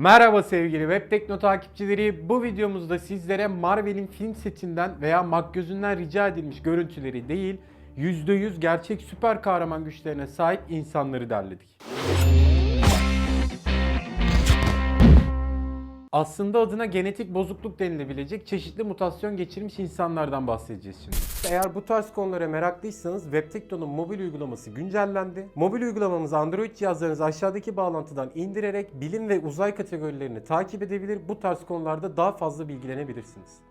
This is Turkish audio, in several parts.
Merhaba sevgili Web Tekno takipçileri. Bu videomuzda sizlere Marvel'in film setinden veya makyözünden rica edilmiş görüntüleri değil, %100 gerçek süper kahraman güçlerine sahip insanları derledik. Aslında adına genetik bozukluk denilebilecek çeşitli mutasyon geçirmiş insanlardan bahsedeceğiz şimdi. Eğer bu tarz konulara meraklıysanız Webtekno'nun mobil uygulaması güncellendi. Mobil uygulamamız Android cihazlarınızı aşağıdaki bağlantıdan indirerek bilim ve uzay kategorilerini takip edebilir. Bu tarz konularda daha fazla bilgilenebilirsiniz.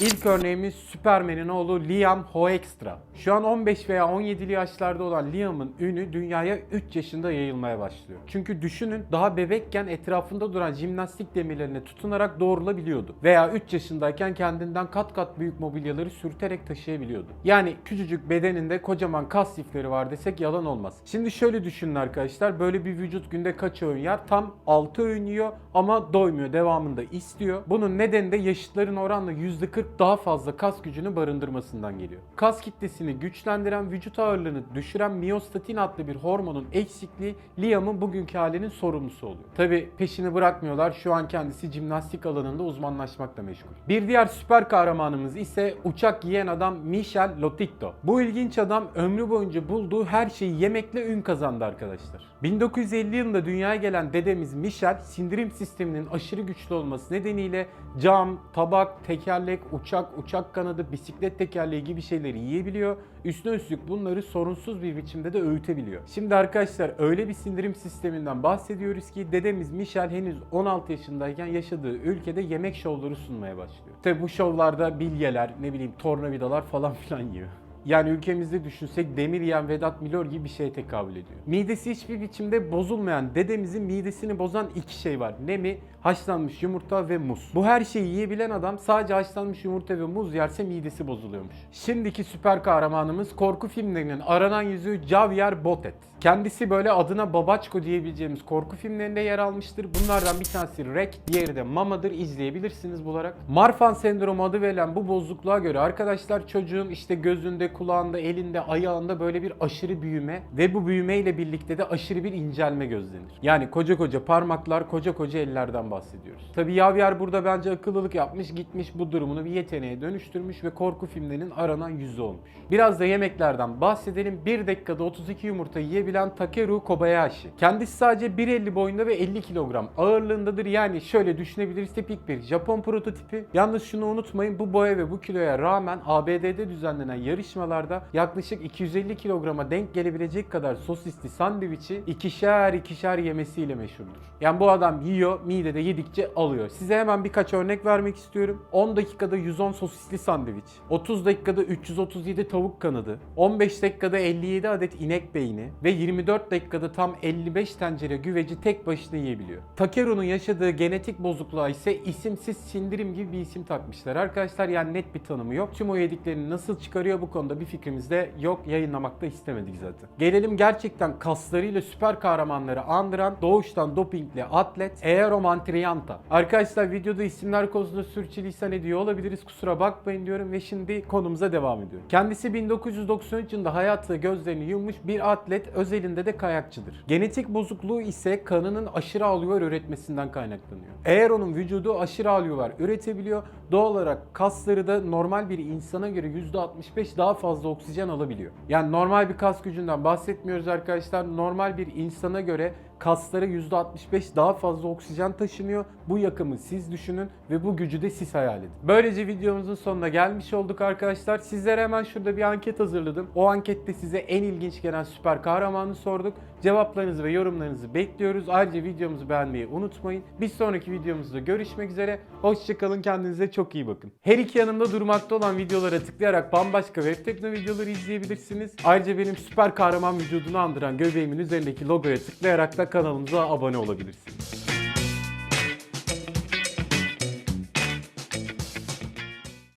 İlk örneğimiz Superman'in oğlu Liam Hoekstra. Şu an 15 veya 17'li yaşlarda olan Liam'ın ünü dünyaya 3 yaşında yayılmaya başlıyor. Çünkü düşünün daha bebekken etrafında duran jimnastik demirlerine tutunarak doğrulabiliyordu. Veya 3 yaşındayken kendinden kat kat büyük mobilyaları sürterek taşıyabiliyordu. Yani küçücük bedeninde kocaman kas lifleri var desek yalan olmaz. Şimdi şöyle düşünün arkadaşlar böyle bir vücut günde kaç öğün yer? Tam 6 öğün yiyor ama doymuyor devamında istiyor. Bunun nedeni de yaşıtların oranla %40 daha fazla kas gücünü barındırmasından geliyor. Kas kitlesini güçlendiren, vücut ağırlığını düşüren miyostatin adlı bir hormonun eksikliği Liam'ın bugünkü halinin sorumlusu oluyor. Tabi peşini bırakmıyorlar. Şu an kendisi jimnastik alanında uzmanlaşmakla meşgul. Bir diğer süper kahramanımız ise uçak yiyen adam Michel Lotito. Bu ilginç adam ömrü boyunca bulduğu her şeyi yemekle ün kazandı arkadaşlar. 1950 yılında dünyaya gelen dedemiz Michel sindirim sisteminin aşırı güçlü olması nedeniyle cam, tabak, tekerlek, uçak, uçak kanadı, bisiklet tekerleği gibi şeyleri yiyebiliyor. Üstüne üstlük bunları sorunsuz bir biçimde de öğütebiliyor. Şimdi arkadaşlar öyle bir sindirim sisteminden bahsediyoruz ki dedemiz Michel henüz 16 yaşındayken yaşadığı ülkede yemek şovları sunmaya başlıyor. Tabi bu şovlarda bilyeler, ne bileyim tornavidalar falan filan yiyor. Yani ülkemizde düşünsek demir yiyen Vedat Milor gibi bir şeye tekabül ediyor. Midesi hiçbir biçimde bozulmayan dedemizin midesini bozan iki şey var. Ne mi? Haşlanmış yumurta ve muz. Bu her şeyi yiyebilen adam sadece haşlanmış yumurta ve muz yerse midesi bozuluyormuş. Şimdiki süper kahramanımız korku filmlerinin aranan yüzü Javier Botet. Kendisi böyle adına Babaçko diyebileceğimiz korku filmlerinde yer almıştır. Bunlardan bir tanesi Rek, diğeri de Mama'dır. İzleyebilirsiniz bularak. Marfan sendromu adı verilen bu bozukluğa göre arkadaşlar çocuğun işte gözünde, kulağında, elinde, ayağında böyle bir aşırı büyüme ve bu büyümeyle birlikte de aşırı bir incelme gözlenir. Yani koca koca parmaklar, koca koca ellerden bahsediyoruz. Tabi Javier burada bence akıllılık yapmış, gitmiş bu durumunu bir yeteneğe dönüştürmüş ve korku filmlerinin aranan yüzü olmuş. Biraz da yemeklerden bahsedelim. 1 dakikada 32 yumurta yiyebilen Takeru Kobayashi. Kendisi sadece 1.50 boyunda ve 50 kilogram ağırlığındadır. Yani şöyle düşünebiliriz tipik bir Japon prototipi. Yalnız şunu unutmayın bu boya ve bu kiloya rağmen ABD'de düzenlenen yarışmalarda yaklaşık 250 kilograma denk gelebilecek kadar sosisli sandviçi ikişer ikişer yemesiyle meşhurdur. Yani bu adam yiyor, midede yedikçe alıyor. Size hemen birkaç örnek vermek istiyorum. 10 dakikada 110 sosisli sandviç, 30 dakikada 337 tavuk kanadı, 15 dakikada 57 adet inek beyni ve 24 dakikada tam 55 tencere güveci tek başına yiyebiliyor. Takeru'nun yaşadığı genetik bozukluğa ise isimsiz sindirim gibi bir isim takmışlar. Arkadaşlar yani net bir tanımı yok. Tüm o yediklerini nasıl çıkarıyor bu konuda bir fikrimiz de yok. Yayınlamak da istemedik zaten. Gelelim gerçekten kaslarıyla süper kahramanları andıran doğuştan dopingli atlet Eero Mantrianta. Arkadaşlar videoda isimler konusunda sürçülisan ediyor olabiliriz. Kusura bakmayın diyorum ve şimdi konumuza devam ediyorum. Kendisi 1993 yılında hayatı gözlerini yummuş bir atlet özelinde de kayakçıdır. Genetik bozukluğu ise kanının aşırı alüvar üretmesinden kaynaklanıyor. Eğer onun vücudu aşırı alüvar üretebiliyor, doğal olarak kasları da normal bir insana göre %65 daha fazla oksijen alabiliyor. Yani normal bir kas gücünden bahsetmiyoruz arkadaşlar. Normal bir insana göre kaslara %65 daha fazla oksijen taşınıyor. Bu yakımı siz düşünün ve bu gücü de siz hayal edin. Böylece videomuzun sonuna gelmiş olduk arkadaşlar. Sizlere hemen şurada bir anket hazırladım. O ankette size en ilginç gelen süper kahramanı sorduk. Cevaplarınızı ve yorumlarınızı bekliyoruz. Ayrıca videomuzu beğenmeyi unutmayın. Bir sonraki videomuzda görüşmek üzere. Hoşçakalın kendinize çok iyi bakın. Her iki yanımda durmakta olan videolara tıklayarak bambaşka web tekno videoları izleyebilirsiniz. Ayrıca benim süper kahraman vücudunu andıran göbeğimin üzerindeki logoya tıklayarak da kanalımıza abone olabilirsiniz.